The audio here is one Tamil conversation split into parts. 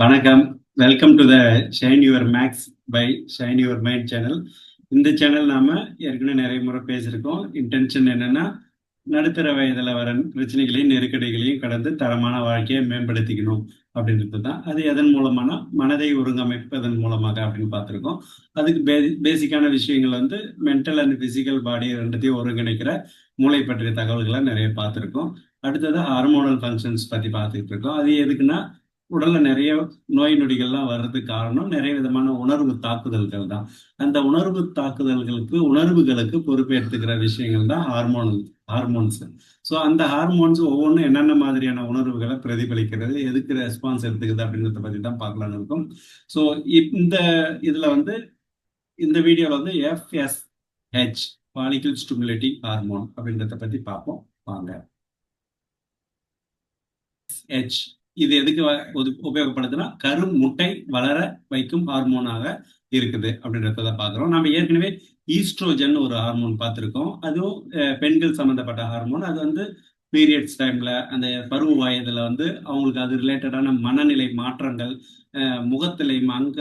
வணக்கம். Welcome to the shine your max by shine your mind channel இந்த சேனல் நாம ஏற்கனவே நிறைய முறை பேசியிருக்கோம். இன்டென்ஷன் என்னன்னா நடுத்தர வயதில் வர பிரச்சனைகளையும் நெருக்கடிகளையும் கடந்து தரமான வாழ்க்கையை மேம்படுத்திக்கணும் அப்படின்றது தான். அது எதன் மூலமான மனதை ஒருங்கமைப்பதன் மூலமாக அப்படின்னு பார்த்துருக்கோம். அதுக்கு பே பேசிக்கான விஷயங்கள் வந்து மென்டல் அண்ட் பிசிக்கல் பாடி ரெண்டுத்தையும் ஒருங்கிணைக்கிற மூளை பற்றிய தகவல்களை நிறைய பார்த்துருக்கோம். அடுத்தது ஹார்மோனல் ஃபங்க்ஷன்ஸ் பற்றி பார்த்துக்கிட்டு இருக்கோம். அது எதுக்குன்னா உடல்ல நிறைய நோய் நொடிகள்லாம் வர்றதுக்கு காரணம் நிறைய விதமான உணர்வு தாக்குதல்கள் தான். அந்த உணர்வு தாக்குதல்களுக்கு உணர்வுகளுக்கு பொறுப்பேற்றுக்கிற விஷயங்கள் தான் ஹார்மோன் ஹார்மோன்ஸ் ஸோ அந்த ஹார்மோன்ஸ் ஒவ்வொன்றும் என்னென்ன மாதிரியான உணர்வுகளை பிரதிபலிக்கிறது எதுக்கு ரெஸ்பான்ஸ் எடுத்துக்குது அப்படின்றத பற்றி தான் பார்க்கலான்னு இருக்கும். ஸோ இந்த இதில் வந்து இந்த வீடியோவில் வந்து எஃப்எஸ்ஹெச் பாலிகல் ஸ்டிமுலேட்டிங் ஹார்மோன் அப்படின்றத பற்றி பார்ப்போம். வாங்க. ஹெச் இது எதுக்கு உபயோகப்படுதுன்னா கரு முட்டை வளர வைக்கும் ஹார்மோனாக இருக்குது அப்படின்றத பார்க்குறோம். நம்ம ஏற்கனவே ஈஸ்ட்ரோஜன் ஒரு ஹார்மோன் பார்த்துருக்கோம். அதுவும் பெண்கள் சம்மந்தப்பட்ட ஹார்மோன். அது வந்து பீரியட்ஸ் டைம்ல அந்த பருவ வயதுல வந்து அவங்களுக்கு அது ரிலேட்டடான மனநிலை மாற்றங்கள் முகத்திலை அங்க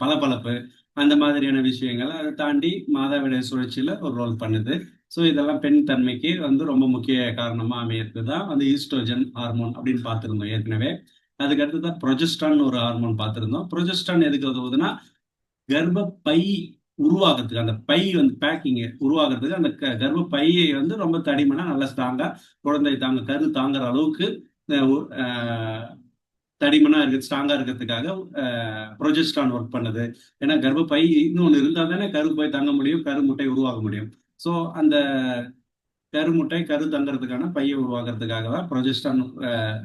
பளபளப்பு அந்த மாதிரியான விஷயங்கள் அதை தாண்டி மாதாவிட சுழற்சியில ஒரு ரோல் பண்ணுது. ஸோ இதெல்லாம் பெண் தன்மைக்கு வந்து ரொம்ப முக்கிய காரணமாக அமையிறது தான் வந்து ஈஸ்ட்ரோஜன் ஹார்மோன் அப்படின்னு பார்த்துருந்தோம் ஏற்கனவே. அதுக்கு அடுத்து தான் ப்ரொஜெஸ்டான்னு ஒரு ஹார்மோன் பார்த்துருந்தோம். ப்ரொஜெஸ்டான் எதுக்கு உதவுதுன்னா கர்ப்ப பை உருவாகிறதுக்கு அந்த பை வந்து பேக்கிங் உருவாகிறதுக்கு அந்த கர்ப்ப பையை வந்து ரொம்ப தடிமனா நல்லா ஸ்ட்ராங்கா குழந்தை தாங்க கரு தாங்குற அளவுக்கு தடிமனா இருக்கு ஸ்ட்ராங்கா இருக்கிறதுக்காக ப்ரொஜெஸ்டான் ஒர்க் பண்ணுது. ஏன்னா கர்ப்பப்பை இன்னொன்று இருந்தால் தானே கரு போய் தங்க முடியும் கரு முட்டை உருவாக முடியும். ஸோ அந்த கருமுட்டை கரு தங்குறதுக்கான பையை உருவாக்குறதுக்காக தான் ப்ரொஜெஸ்டான்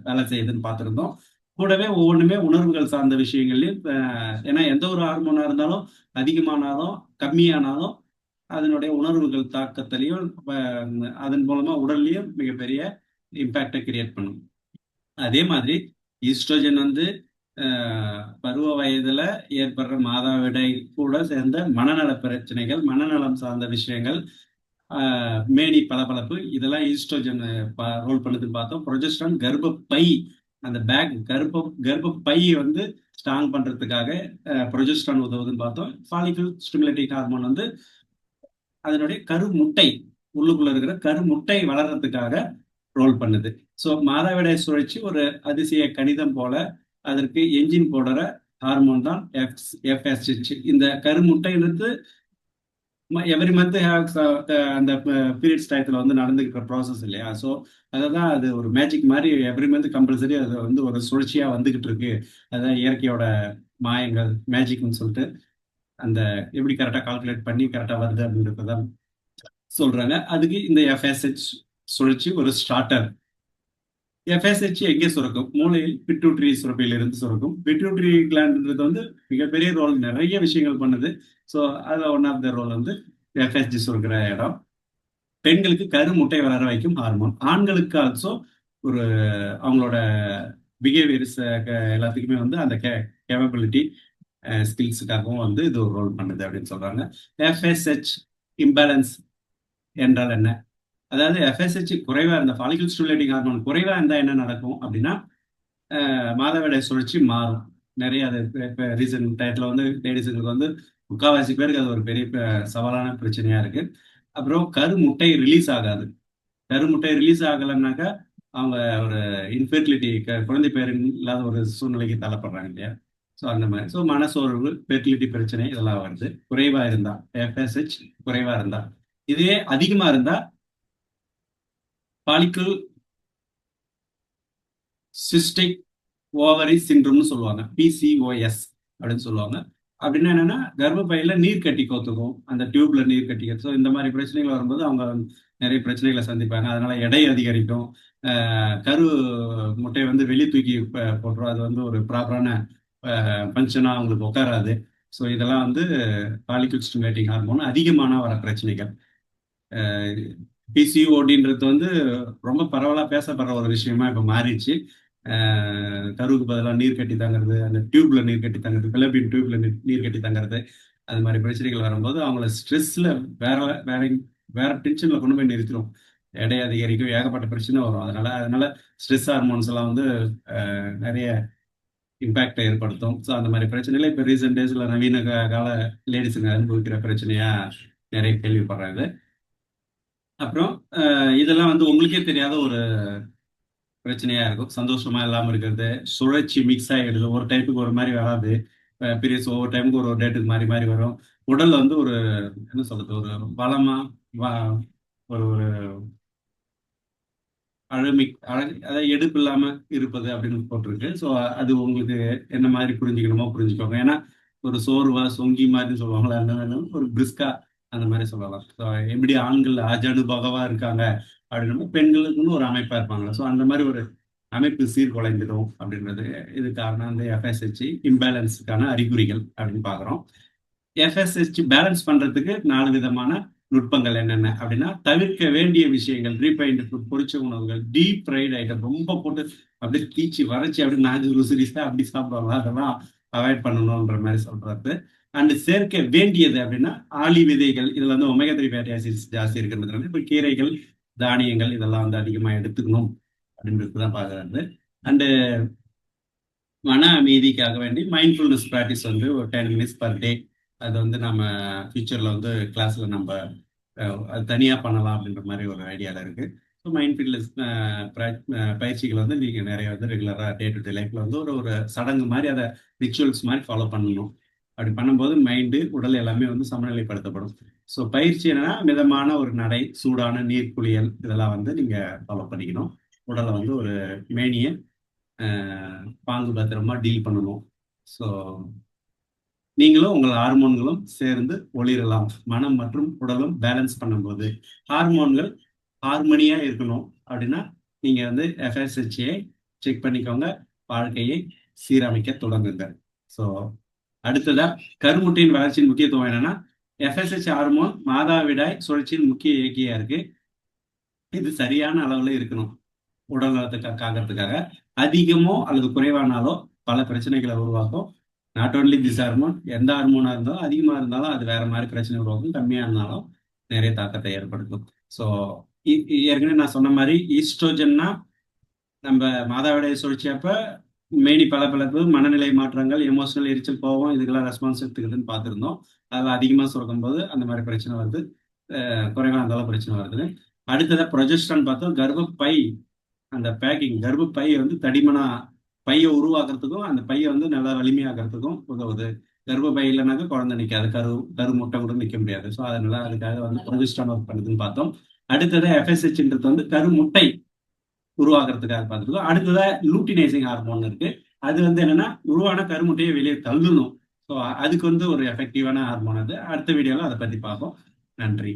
வேலை செய்யுதுன்னு பார்த்துருந்தோம். கூடவே ஒவ்வொன்றுமே உணர்வுகள் சார்ந்த விஷயங்கள்லையும் ஏன்னா எந்த ஒரு ஹார்மோனாக இருந்தாலும் அதிகமானாலும் கம்மியானாலும் அதனுடைய உணர்வுகள் தாக்கத்திலையும் அதன் மூலமா உடல்லையும் மிகப்பெரிய இம்பேக்டை கிரியேட் பண்ணும். அதே மாதிரி ஈஸ்ட்ரோஜன் வந்து பருவ வயதுல ஏற்படுற மாதாவிடை கூட சேர்ந்த மனநல பிரச்சனைகள் மனநலம் சார்ந்த விஷயங்கள் மேனி பளபளப்பு இதெல்லாம் ஈஸ்ட்ரோஜன் ரோல் பண்ணுதுன்னு பார்த்தோம். ப்ரொஜெஸ்ட்ரான் கர்ப்பப்பை அந்த பேக் கர்ப்ப கர்ப்பப்பை வந்து ஸ்ட்ராங் பண்றதுக்காக ப்ரொஜெஸ்ட்ரான் உதவுதுன்னு பார்த்தோம். ஃபாலிகல் ஸ்டிமுலேட்டிங் ஹார்மோன் வந்து அதனுடைய கரு முட்டை உள்ளுக்குள்ள இருக்கிற கரு முட்டை வளர்றதுக்காக ரோல் பண்ணுது. ஸோ மாதாவிடாய் சுழற்சி ஒரு அதிசய கணிதம் போல அதற்கு என்ஜின் போடுற ஹார்மோன் தான் எஃப் எஃப்எஸ்ஹெச் இந்த கருமுட்டையிலிருந்து எவ்ரி மந்த் uh, அந்த uh, பீரியட்ஸ் டயத்தில் வந்து நடந்துக்கிற ப்ராசஸ் இல்லையா? ஸோ அதை தான் அது ஒரு மேஜிக் மாதிரி எவ்ரி மந்த் கம்பல்சரி அது வந்து ஒரு சுழற்சியாக வந்துகிட்டு இருக்கு. அதான் இயற்கையோட மாயங்கள் மேஜிக்னு சொல்லிட்டு அந்த எப்படி கரெக்டாக கால்குலேட் பண்ணி கரெக்டாக வருது அப்படின்றத சொல்கிறாங்க அதுக்கு இந்த எஃப்எஸ்ஹெச் சுழற்சி ஒரு ஸ்டார்டர் எஃப்எஸ்ஹெச் எங்கே சுரக்கும்? மூளையில் பிட்யூட்ரி சுரப்பியில் இருந்து சுரக்கும். பிட்யூட்ரி கிளாண்ட்ன்றது வந்து மிகப்பெரிய ரோல் நிறைய விஷயங்கள் பண்ணுது. ஸோ அதில் ஒன் ஆஃப் த ரோல் வந்து எஃப்எஸ்ஜி சுரக்கிற இடம். பெண்களுக்கு கரு முட்டை வளர வைக்கும் ஹார்மோன் ஆண்களுக்கு ஆல்சோ ஒரு அவங்களோட பிஹேவியர்ஸ் எல்லாத்துக்குமே வந்து அந்த கே கேபபிலிட்டி ஸ்கில்ஸுக்காகவும் வந்து இது ஒரு ரோல் பண்ணுது அப்படின்னு சொல்கிறாங்க எஃப்எஸ்ஹெச் இம்பேலன்ஸ் என்றால் என்ன? அதாவது எஃப்எஸ்ஹெச் குறைவாக இருந்த ஃபாலிகல் ஸ்டிமுலேட்டிங் ஹார்மோன் குறைவாக இருந்தால் என்ன நடக்கும் அப்படின்னா மாதவிடை சுழற்சி மாறும். நிறைய அது இப்போ ரீசன் டயத்தில் வந்து லேடிஸுங்களுக்கு வந்து முக்கால்வாசி பேருக்கு அது ஒரு பெரிய சவாலான பிரச்சனையாக இருக்குது அப்புறம் கரு முட்டை ரிலீஸ் ஆகாது. கரு முட்டை ரிலீஸ் ஆகலைன்னாக்கா அவங்க ஒரு இன்ஃபெர்டிலிட்டி குழந்தை பேர் இல்லாத ஒரு சூழ்நிலைக்கு தள்ளப்படுறாங்க இல்லையா? ஸோ அந்த மாதிரி. ஸோ மனசோர்வு ஃபெர்டிலிட்டி பிரச்சனை இதெல்லாம் வருது. குறைவாக இருந்தால் எஃப்எஸ்ஹெச் குறைவாக இருந்தால் இதே அதிகமாக இருந்தால் பாலிக்கல் சிஸ்டிக் ஓவரி சின்ட்ரம்னு சொல்லுவாங்க. பிசிஓஎஸ் அப்படின்னு சொல்லுவாங்க. அப்படின்னா என்னன்னா கர்ப்பப்பையில நீர் கட்டி கோத்துக்கும். அந்த டியூப்ல நீர் கட்டி ஸோ இந்த மாதிரி பிரச்சனைகள் வரும்போது அவங்க நிறைய பிரச்சனைகளை சந்திப்பாங்க. அதனால எடை அதிகரிக்கும். கரு முட்டையை வந்து வெளி தூக்கி போட்டுரும். அது வந்து ஒரு ப்ராப்பரான ஃபங்க்ஷனாக அவங்களுக்கு உட்காராது ஸோ இதெல்லாம் வந்து பாலிக்கல் ஸ்டிமுலேட்டிங் ஹார்மோன் அதிகமான வர பிரச்சனைகள். பிசிஓடின்றது வந்து ரொம்ப பரவலாக பேசப்படுற ஒரு விஷயமா இப்போ மாறிடுச்சு. கருவுக்கு பதிலாக நீர் கட்டி தங்குறது அந்த டியூப்ல நீர் கட்டி தங்குறது பிளபின் டியூப்ல நீர் கட்டி தங்குறது அது மாதிரி பிரச்சனைகள் வரும்போது அவங்கள ஸ்ட்ரெஸ்ல வேற வேற வேற டென்ஷன்ல கொண்டு போய் நிறுத்திடும் எடை அதிகரிக்கும் ஏகப்பட்ட பிரச்சனை வரும். அதனால அதனால ஸ்ட்ரெஸ் ஹார்மோன்ஸ் எல்லாம் வந்து நிறைய இம்பாக்டை ஏற்படுத்தும். ஸோ அந்த மாதிரி பிரச்சனைகளை இப்போ ரீசெண்ட் டேஸில் நவீன கால லேடிஸுங்க அனுபவிக்கிற பிரச்சனையா நிறைய கேள்விப்படுறாங்க. அப்புறம் இதெல்லாம் வந்து உங்களுக்கே தெரியாத ஒரு பிரச்சனையா இருக்கும். சந்தோஷமா இல்லாம இருக்கிறது. சுழற்சி மிக்ஸ் ஆகிடுது ஒரு டைப்புக்கு ஒரு மாதிரி வராது. பீரியட்ஸ் ஒவ்வொரு டைமுக்கு ஒரு ஒரு டேட்டுக்கு மாறி மாறி வரும். உடல்ல வந்து ஒரு என்ன சொல்றது ஒரு பலமா ஒரு ஒரு அழமி அழகு அதாவது எடுப்பு இல்லாம இருப்பது அப்படின்னு போட்டிருக்கு. ஸோ அது உங்களுக்கு என்ன மாதிரி புரிஞ்சுக்கணுமோ புரிஞ்சுக்கோங்க. ஏன்னா ஒரு சோர்வா சொங்கி மாதிரி சொல்லுவாங்களா என்ன ஒரு பிரிஸ்கா அந்த மாதிரி சொல்லலாம். ஸோ எப்படி ஆண்கள் அஜனுபகவா இருக்காங்க அப்படின்னா பெண்களுக்குன்னு ஒரு அமைப்பா இருப்பாங்களா ஸோ அந்த மாதிரி ஒரு அமைப்பு சீர்குலைந்துடும் அப்படின்றது இது காரணம் அந்த எஃப்எஸ்ஹெச் இம்பேலன்ஸுக்கான அறிகுறிகள் அப்படின்னு பார்க்குறோம். எஃப்எஸ்ஹெச் பேலன்ஸ் பண்றதுக்கு நாலு விதமான நுட்பங்கள் என்னென்ன அப்படின்னா தவிர்க்க வேண்டிய விஷயங்கள் ரீபைண்ட் ஃபுட் பொரிச்ச உணவுகள் டீப் ஃப்ரைட் ஐட்டம் ரொம்ப போட்டு அப்படியே தீச்சி வரைச்சி அப்படி நாஜு ருசிரிசா அப்படி சாப்பிடலாம் அதெல்லாம் அவாய்ட் பண்ணணுன்ற மாதிரி சொல்றது. அண்ட் சேர்க்க வேண்டியது அப்படின்னா ஆளி விதைகள் இதுல வந்து ஒமேகா த்ரீ ஃபேட்டி ஆசிட்ஸ் ஜாஸ்தி இருக்கிறதுனால இப்போ கீரைகள் தானியங்கள் இதெல்லாம் வந்து அதிகமாக எடுத்துக்கணும் அப்படின்றது தான் பார்க்குறாரு அண்டு மன அமைதிக்காக வேண்டி மைண்ட்ஃபுல்னஸ் ப்ராக்டிஸ் வந்து ஒரு டென் மினிட்ஸ் பர் டே அது வந்து நம்ம ஃபியூச்சரில் வந்து கிளாஸில் நம்ம அது தனியாக பண்ணலாம் அப்படின்ற மாதிரி ஒரு ஐடியாவில் இருக்குது ஸோ மைண்ட்ஃபுல்னஸ் பயிற்சிகள் வந்து நீங்கள் நிறைய வந்து ரெகுலராக டே டு டே லைஃப்பில் வந்து ஒரு ஒரு சடங்கு மாதிரி அதை ரிச்சுவல்ஸ் மாதிரி ஃபாலோ பண்ணணும். அப்படி பண்ணும்போது மைண்டு உடல் எல்லாமே வந்து சமநிலைப்படுத்தப்படும். ஸோ பயிற்சி என்னன்னா மிதமான ஒரு நடை சூடான நீர் குளியல் இதெல்லாம் வந்து நீங்கள் ஃபாலோ பண்ணிக்கணும். உடலை வந்து ஒரு மேனிய பாங்கு பத்திரமா டீல் பண்ணணும். ஸோ நீங்களும் உங்கள் ஹார்மோன்களும் சேர்ந்து ஒளிரலாம். மனம் மற்றும் உடலும் பேலன்ஸ் பண்ணும்போது. ஹார்மோன்கள் ஹார்மோனியா இருக்கணும். அப்படின்னா நீங்க வந்து எஃப்எஸ்ஹெச்ஏ செக் பண்ணிக்கோங்க. வாழ்க்கையை சீரமைக்க தொடங்குங்க. ஸோ அடுத்ததா கருமுட்டையின் வளர்ச்சியின் முக்கியத்துவம் என்னன்னா எஃப்எஸ்ஹெச் ஹார்மோன் மாதாவிடாய் சுழற்சியின் முக்கிய இயக்கியா இருக்கு. இது சரியான அளவுல இருக்கணும் உடல் நலத்துக்காக காக்கிறதுக்காக. அதிகமோ அல்லது குறைவானாலோ பல பிரச்சனைகளை உருவாக்கும். நாட் ஓன்லி திஸ் ஹார்மோன் எந்த ஹார்மோனா இருந்தாலும் அதிகமா இருந்தாலும் அது வேற மாதிரி பிரச்சனை உருவாக்கும். கம்மியா இருந்தாலும் நிறைய தாக்கத்தை ஏற்படுத்தும். ஸோ ஏற்கனவே நான் சொன்ன மாதிரி ஈஸ்ட்ரோஜன்னா நம்ம மாதாவிடைய சுழற்சியப்ப மேனி பளபளப்பு மனநிலை மாற்றங்கள் எமோஷனல் எரிச்சல் கோவம் இதுக்கெல்லாம் ரெஸ்பான்ஸ் எடுத்துக்கிறதுன்னு பார்த்துருந்தோம். அதில் அதிகமாக சுரக்கும் போது அந்த மாதிரி பிரச்சனை வருது. குறைவாக இருந்தாலும் பிரச்சனை வருது. அடுத்ததாக ப்ரொஜெஸ்ட்ரான் பார்த்தோம் கர்ப்பப்பை அந்த பேக்கிங் கர்ப்பப்பையை வந்து தடிமனா பையை உருவாக்குறதுக்கும் அந்த பையை வந்து நல்லா வலிமையாக்குறதுக்கும் உதவுது. கர்ப்பப்பை இல்லைனாக்கா குழந்தை நிற்காது கரு கரு முட்டை கூட நிற்க முடியாது. ஸோ அதனால அதுக்காக வந்து ப்ரொஜெஸ்ட்ரான் ஒர்க் பண்ணுதுன்னு பார்த்தோம். அடுத்தது எஃப்எஸ்ஹெச்ன்றது வந்து கரு முட்டை. உருவாகிறதுக்காக பார்த்துருக்கோம். அடுத்ததா லூட்டினைசிங் ஹார்மோன் இருக்கு. அது வந்து என்னன்னா உருவான கருமுட்டையை வெளியே தள்ளணும். ஸோ அதுக்கு வந்து ஒரு எஃபெக்டிவான ஹார்மோன் அது. அடுத்த வீடியோவில் அதை பத்தி பார்ப்போம். நன்றி.